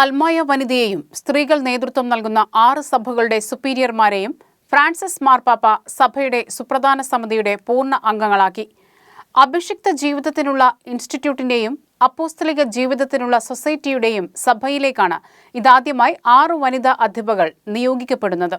അൽമായ വനിതയെയും സ്ത്രീകൾ നേതൃത്വം നൽകുന്ന ആറ് സഭകളുടെ സുപ്പീരിയർമാരെയും ഫ്രാൻസിസ് മാർപ്പാപ്പ സഭയുടെ സുപ്രധാന സമിതിയുടെ പൂർണ അംഗങ്ങളാക്കി. അഭിഷിക്ത ജീവിതത്തിനുള്ള ഇൻസ്റ്റിറ്റ്യൂട്ടിന്റെയും അപ്പോസ്തലിക ജീവിതത്തിനുള്ള സൊസൈറ്റിയുടെയും സഭയിലേക്കാണ് ഇതാദ്യമായി ആറ് വനിതാ അധ്യാപകൾ നിയോഗിക്കപ്പെടുന്നത്.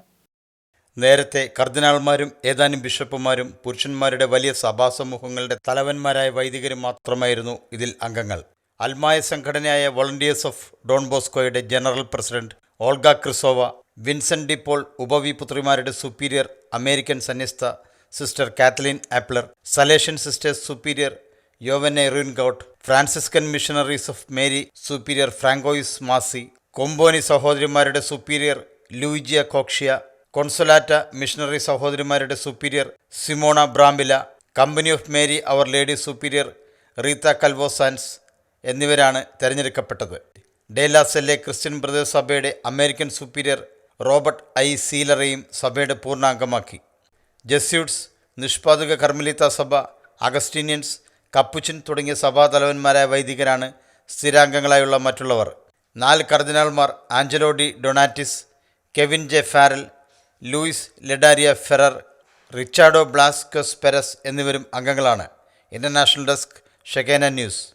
നേരത്തെ കർദിനാൾമാരും ഏതാനും ബിഷപ്പുമാരും പുരുഷന്മാരുടെ വലിയ സഭാസമൂഹങ്ങളുടെ തലവന്മാരായ വൈദികരും മാത്രമായിരുന്നു ഇതിൽ അംഗങ്ങൾ. അൽമായ സംഘടനയായ volunteers of Don ബോസ്കോയുടെ general president Olga Krisova Vincent de Paul ഉപവിപുത്രിമാരുടെ superior American സന്യസ്ത sister Kathleen Appler Salesian Sisters superior Yvonne Reungoat Franciscan Missionaries of Mary superior Francoise Massy Comboni സഹോദരിമാരുടെ superior Luigia Coccia Consolata missionary സഹോദരിമാരുടെ superior Simona Brambilla Company of Mary Our Lady superior Rita Calvo Sanz എന്നിവരാണ് തിരഞ്ഞെടുക്കപ്പെട്ടത്. De La Salle Christian Brothers സഭയുടെ American superior Robert I സീലറെയും സഭയുടെ പൂർണാംഗമാക്കി. ജസ്യൂട്ട്സ് നിഷ്പാതക കർമ്മലിത്ത സഭ അഗസ്റ്റീനിയൻസ് Capuchin തുടങ്ങിയ സഭാതലവന്മാരായ വൈദികരാണ് സ്ഥിരാംഗങ്ങളായുള്ള മറ്റുള്ളവർ. നാല് കർദിനാൾമാർ Angelo De Donatis Kevin J Farrell Luis Ladaria Ferrer Ricardo Blazquez Perez എന്നിവരും അംഗങ്ങളാണ്. International desk Shekinah news.